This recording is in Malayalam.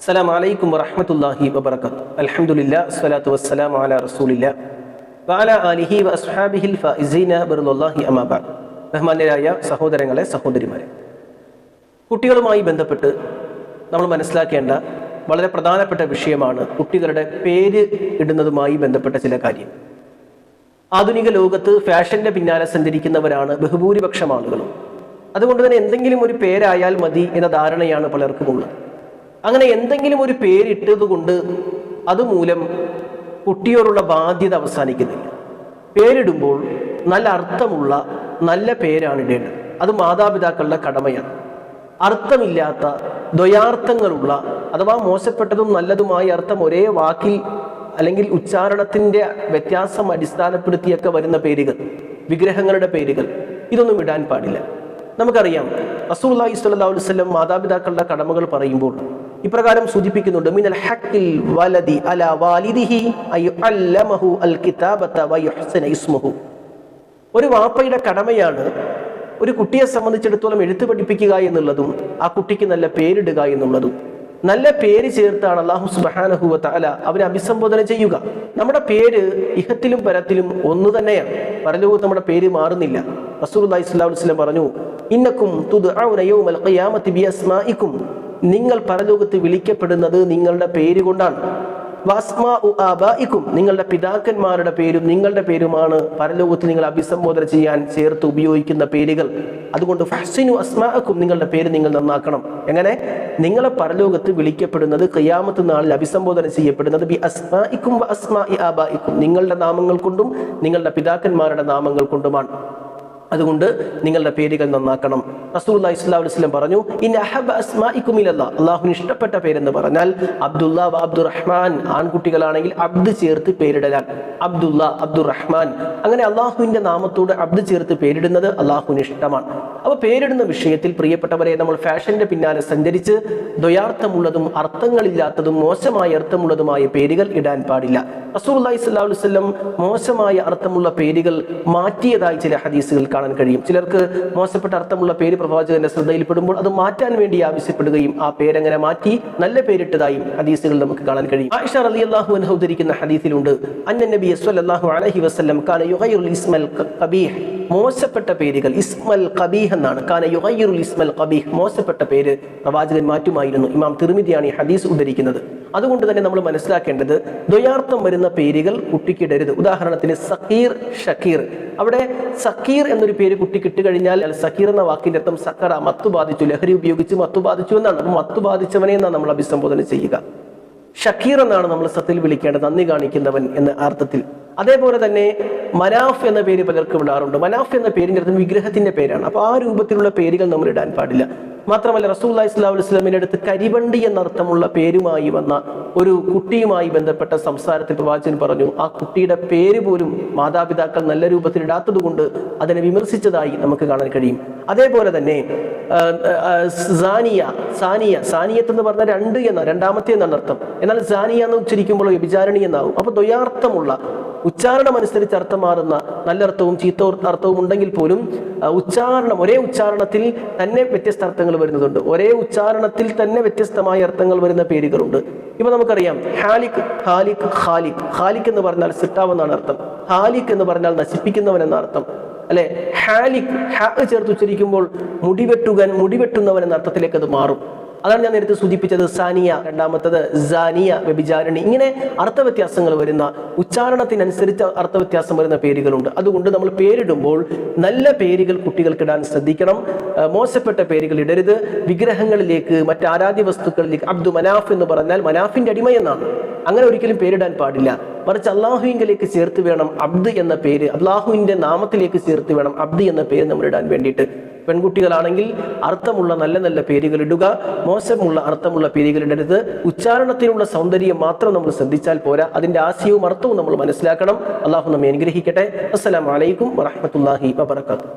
അസ്സലാം വലൈക്കും വറഹമത്തല്ലാഹി വബർക്കാത്തു അൽഹംദുലില്ലാ സ്വലാത്തു വസ്സലാം അലാ റസൂലില്ല വാല അലിഹി വ അസ്ഹാബിഹിൽ ഫൈസീന ബറുല്ലാഹി അമാബാദ് ബഹ്മാന്യരായ സഹോദരങ്ങളെ സഹോദരിമാരെ. കുട്ടികളുമായി ബന്ധപ്പെട്ട് നമ്മൾ മനസ്സിലാക്കേണ്ട വളരെ പ്രധാനപ്പെട്ട വിഷയമാണ് കുട്ടികളുടെ പേര് ഇടുന്നതുമായി ബന്ധപ്പെട്ട ചില കാര്യം. ആധുനിക ലോകത്ത് ഫാഷന്റെ പിന്നാലെ സഞ്ചരിക്കുന്നവരാണ് ബഹുഭൂരിപക്ഷം ആളുകളും. അതുകൊണ്ട് തന്നെ എന്തെങ്കിലും ഒരു പേരായാൽ മതി എന്ന ധാരണയാണ് പലർക്കും ഉള്ളത്. അങ്ങനെ എന്തെങ്കിലും ഒരു പേരിട്ടത് കൊണ്ട് അതുമൂലം കുട്ടിയോടുള്ള ബാധ്യത അവസാനിക്കുന്നില്ല. പേരിടുമ്പോൾ നല്ല അർത്ഥമുള്ള നല്ല പേരാണ് ഇടേണ്ടത്. അത് മാതാപിതാക്കളുടെ കടമയാണ്. അർത്ഥമില്ലാത്ത ദ്വയാർത്ഥങ്ങളുള്ള അഥവാ മോശപ്പെട്ടതും നല്ലതുമായ അർത്ഥം ഒരേ വാക്കിൽ അല്ലെങ്കിൽ ഉച്ചാരണത്തിന്റെ വ്യത്യാസം അടിസ്ഥാനപ്പെടുത്തിയൊക്കെ വരുന്ന പേരുകൾ വിഗ്രഹങ്ങളുടെ പേരുകൾ ഇതൊന്നും ഇടാൻ പാടില്ല. നമുക്കറിയാം. റസൂലുള്ളാഹി സ്വല്ലല്ലാഹു അലൈഹി വസല്ലം മാതാപിതാക്കളുടെ കടമകൾ പറയുമ്പോൾ ഇപ്രകാരം സൂചിപ്പിക്കുന്നുണ്ട്. മിനൽ ഹക്കിൽ വലദി അല വാലിദിഹി അല്ലമഹു അൽ കിതാബത വയുഹ്സന ഇസ്മുഹു. ഒരു വാപ്പയുടെ കടമയാണ് ഒരു കുട്ടിയെ സംബന്ധിച്ചിടത്തോളം എഴുത്ത് പഠിപ്പിക്കുക എന്നുള്ളതും ആ കുട്ടിക്ക് നല്ല പേരിടുക എന്നുള്ളതും. നല്ല പേര് ചേർത്താണ് അള്ളാഹു സുബാനഹുവ തല അവനെ അഭിസംബോധന ചെയ്യുക. നമ്മുടെ പേര് ഇഹത്തിലും പരത്തിലും ഒന്ന് തന്നെയാണ്. പരലോകത്ത് നമ്മുടെ പേര് മാറുന്നില്ല. റസൂൽ അലൈഹി വസ്ലം പറഞ്ഞു ഇന്നക്കും തുദ്അൗന നിങ്ങൾ പരലോകത്ത് വിളിക്കപ്പെടുന്നത് നിങ്ങളുടെ പേര് കൊണ്ടാണ്. വാസ്മാഉആബായിക്കും നിങ്ങളുടെ പിതാക്കന്മാരുടെ പേരും നിങ്ങളുടെ പേരുമാണ് പരലോകത്ത് നിങ്ങൾ അഭിസംബോധന ചെയ്യാൻ ചേർത്ത് ഉപയോഗിക്കുന്ന പേരുകൾ. അതുകൊണ്ട് ഫഹ്സിനു അസ്മാക്കും നിങ്ങളുടെ പേര് നിങ്ങൾ നന്നാക്കണം. എങ്ങനെ? നിങ്ങളെ പരലോകത്ത് വിളിക്കപ്പെടുന്നത് കയ്യാമത്ത് നാളിൽ അഭിസംബോധന ചെയ്യപ്പെടുന്നത് ബി ആബായിക്കും നിങ്ങളുടെ നാമങ്ങൾ കൊണ്ടും നിങ്ങളുടെ പിതാക്കന്മാരുടെ നാമങ്ങൾ കൊണ്ടുമാണ്. അതുകൊണ്ട് നിങ്ങളുടെ പേരുകൾ നന്നാക്കണം. റസൂലുള്ളാഹി ഇസ്ലാ വസല്ലം പറഞ്ഞു ഇൻ അഹബ് അസ്മാഇക്കും അള്ളാഹുവിന് ഇഷ്ടപ്പെട്ട പേരെന്ന് പറഞ്ഞാൽ അബ്ദുല്ല അബ്ദുറഹ്മാൻ. ആൺകുട്ടികളാണെങ്കിൽ അബ്ദ് ചേർത്ത് പേരിടലാൽ അബ്ദുല്ല അബ്ദുറഹ്മാൻ. അങ്ങനെ അള്ളാഹുവിന്റെ നാമത്തോട് അബ്ദ് ചേർത്ത് പേരിടുന്നത് അള്ളാഹുവിന് ഇഷ്ടമാണ്. അപ്പോൾ പേരിടുന്ന വിഷയത്തിൽ പ്രിയപ്പെട്ടവരെ നമ്മൾ ഫാഷന്റെ പിന്നാലെ സഞ്ചരിച്ച് ദ്വയാർത്ഥമുള്ളതും അർത്ഥങ്ങളില്ലാത്തതും മോശമായ അർത്ഥമുള്ളതുമായ പേരുകൾ ഇടാൻ പാടില്ല. റസൂലുള്ളാഹി സ്വല്ലല്ലാഹു അലൈഹി വസല്ലം മോശമായ അർത്ഥമുള്ള പേരുകൾ മാറ്റിയതായി ചില ഹദീസുകൾ കാണാൻ കഴിയും. ചിലർക്ക് മോശപ്പെട്ട അർത്ഥമുള്ള പേര് പ്രവാചകന്റെ ശ്രദ്ധയിൽപ്പെടുമ്പോൾ അത് മാറ്റാൻ വേണ്ടി ആവശ്യപ്പെടുകയും ആ പേരങ്ങനെ മാറ്റി നല്ല പേരിട്ടതായും ഹദീസുകൾ നമുക്ക് കാണാൻ കഴിയും. ആയിഷ റളിയല്ലാഹു അൻഹ ഉദ്ധരിക്കുന്ന ഹദീസിലുണ്ട്. അന്നബി അലഹി വസ്ലം ഇസ്മൽ മോശപ്പെട്ട പേരുകൾ. ഇസ്മൽ കബീഹ് എന്നാണ്. കാന യുഹയ്യുൽ ഇസ്മൽ കബീഹ് മോശപ്പെട്ട പേര് പ്രവാചകൻ മാറ്റുമായിരുന്നു. ഇമാം തിരുമിതിയാണ് ഈ ഹദീസ് ഉദ്ധരിക്കുന്നത്. അതുകൊണ്ട് തന്നെ നമ്മൾ മനസ്സിലാക്കേണ്ടത് ദ്വയാർത്ഥം വരുന്ന പേരുകൾ കുട്ടിക്കിടരുത്. ഉദാഹരണത്തിന് സക്കീർ ഷക്കീർ. അവിടെ സക്കീർ എന്നൊരു പേര് കുട്ടിക്ക് ഇട്ട് കഴിഞ്ഞാൽ അൽ സക്കീർ എന്ന വാക്കിന്റെ അർത്ഥം സക്കറ മത്തു ബാധിച്ചു ലഹരി ഉപയോഗിച്ച് മത്തു ബാധിച്ചു എന്നാണ്. അപ്പം മത്തു ബാധിച്ചവനെ എന്നാണ് നമ്മൾ അഭിസംബോധന ചെയ്യുക. ഷക്കീർ എന്നാണ് നമ്മൾ സത്തിൽ വിളിക്കേണ്ടത്. നന്ദി കാണിക്കുന്നവൻ എന്ന അർത്ഥത്തിൽ. അതേപോലെ തന്നെ മനാഫ് എന്ന പേര് പലർക്കും ഉണ്ടാറുണ്ട് മനാഫ് എന്ന പേരിന്റെ അർത്ഥം വിഗ്രഹത്തിന്റെ പേരാണ്. അപ്പോൾ ആ രൂപത്തിലുള്ള പേരുകൾ നമ്മൾ ഇടാൻ പാടില്ല. മാത്രമല്ല റസൂൽ ഇസ്ലാഹു വസ്ലമിന്റെ അടുത്ത് കരിവണ്ടി എന്നർത്ഥമുള്ള പേരുമായി വന്ന ഒരു കുട്ടിയുമായി ബന്ധപ്പെട്ട സംസാരത്തിൽ പ്രവാചകൻ പറഞ്ഞു ആ കുട്ടിയുടെ പേര് പോലും മാതാപിതാക്കൾ നല്ല രൂപത്തിൽ ഇടാത്തത് കൊണ്ട് അതിനെ വിമർശിച്ചതായി നമുക്ക് കാണാൻ കഴിയും. അതേപോലെ തന്നെ സാനിയ സാനിയ സാനിയത്ത് എന്ന് പറഞ്ഞാൽ രണ്ട് എന്ന രണ്ടാമത്തെ എന്നാണ് അർത്ഥം. എന്നാൽ സാനിയ എന്ന് ഉച്ചരിക്കുമ്പോൾ വ്യഭിചാരണി എന്നാവും. അപ്പൊ ദ്വയാർത്ഥമുള്ള ഉച്ചാരണം അനുസരിച്ച് അർത്ഥം മാറുന്ന നല്ല അർത്ഥവും ചീത്ത അർത്ഥവും ഉണ്ടെങ്കിൽ പോലും ഉച്ചാരണം ഒരേ ഉച്ചാരണത്തിൽ തന്നെ വ്യത്യസ്ത അർത്ഥങ്ങൾ വരുന്നതുണ്ട്. ഒരേ ഉച്ചാരണത്തിൽ തന്നെ വ്യത്യസ്തമായ അർത്ഥങ്ങൾ വരുന്ന പേരുകളുണ്ട്. ഇപ്പൊ നമുക്കറിയാം ഹാലിക് ഹാലിക് ഖാലിക് ഖാലിക് എന്ന് പറഞ്ഞാൽ സിട്ടാവെന്നാണ് അർത്ഥം. ഹാലിക് എന്ന് പറഞ്ഞാൽ നശിപ്പിക്കുന്നവൻ എന്ന അർത്ഥം. അല്ലെ? ഹാലിക് ഹാ ചേർത്ത് ഉച്ചരിക്കുമ്പോൾ മുടിവെട്ടുകൻ മുടിവെട്ടുന്നവൻ എന്ന അർത്ഥത്തിലേക്ക് അത് മാറും. അതാണ് ഞാൻ നേരത്തെ സൂചിപ്പിച്ചത് സാനിയ രണ്ടാമത്തത് സാനിയ വ്യഭിചാരണി. ഇങ്ങനെ അർത്ഥവ്യത്യാസങ്ങൾ വരുന്ന ഉച്ചാരണത്തിനനുസരിച്ച് അർത്ഥവ്യത്യാസം വരുന്ന പേരുകളുണ്ട്. അതുകൊണ്ട് നമ്മൾ പേരിടുമ്പോൾ നല്ല പേരുകൾ കുട്ടികൾക്ക് ഇടാൻ ശ്രദ്ധിക്കണം മോശപ്പെട്ട പേരുകൾ ഇടരുത്. വിഗ്രഹങ്ങളിലേക്ക് മറ്റ് ആരാധ്യ വസ്തുക്കളിലേക്ക് അബ്ദു മനാഫ് എന്ന് പറഞ്ഞാൽ മനാഫിന്റെ അടിമ എന്നാണ്. അങ്ങനെ ഒരിക്കലും പേരിടാൻ പാടില്ല. മറിച്ച് അള്ളാഹുവിങ്കലേക്ക് ചേർത്ത് വേണം അബ്ദ് എന്ന പേര്. അള്ളാഹുവിന്റെ നാമത്തിലേക്ക് ചേർത്ത് വേണം അബ്ദ് എന്ന പേര് നമ്മൾ ഇടാൻ വേണ്ടിയിട്ട്. പെൺകുട്ടികളാണെങ്കിൽ അർത്ഥമുള്ള നല്ല നല്ല പേരുകൾ ഇടുക മോശമുള്ള അർത്ഥമുള്ള പേരുകൾ ഇടരുത്. ഉച്ചാരണത്തിനുള്ള സൗന്ദര്യം മാത്രം നമ്മൾ ശ്രദ്ധിച്ചാൽ പോരാ. അതിന്റെ ആശയവും അർത്ഥവും നമ്മൾ മനസ്സിലാക്കണം. അള്ളാഹു നമ്മെ അനുഗ്രഹിക്കട്ടെ. അസ്സലാമലൈക്കും വറഹമത്തല്ലാഹി വബർക്കാത്തു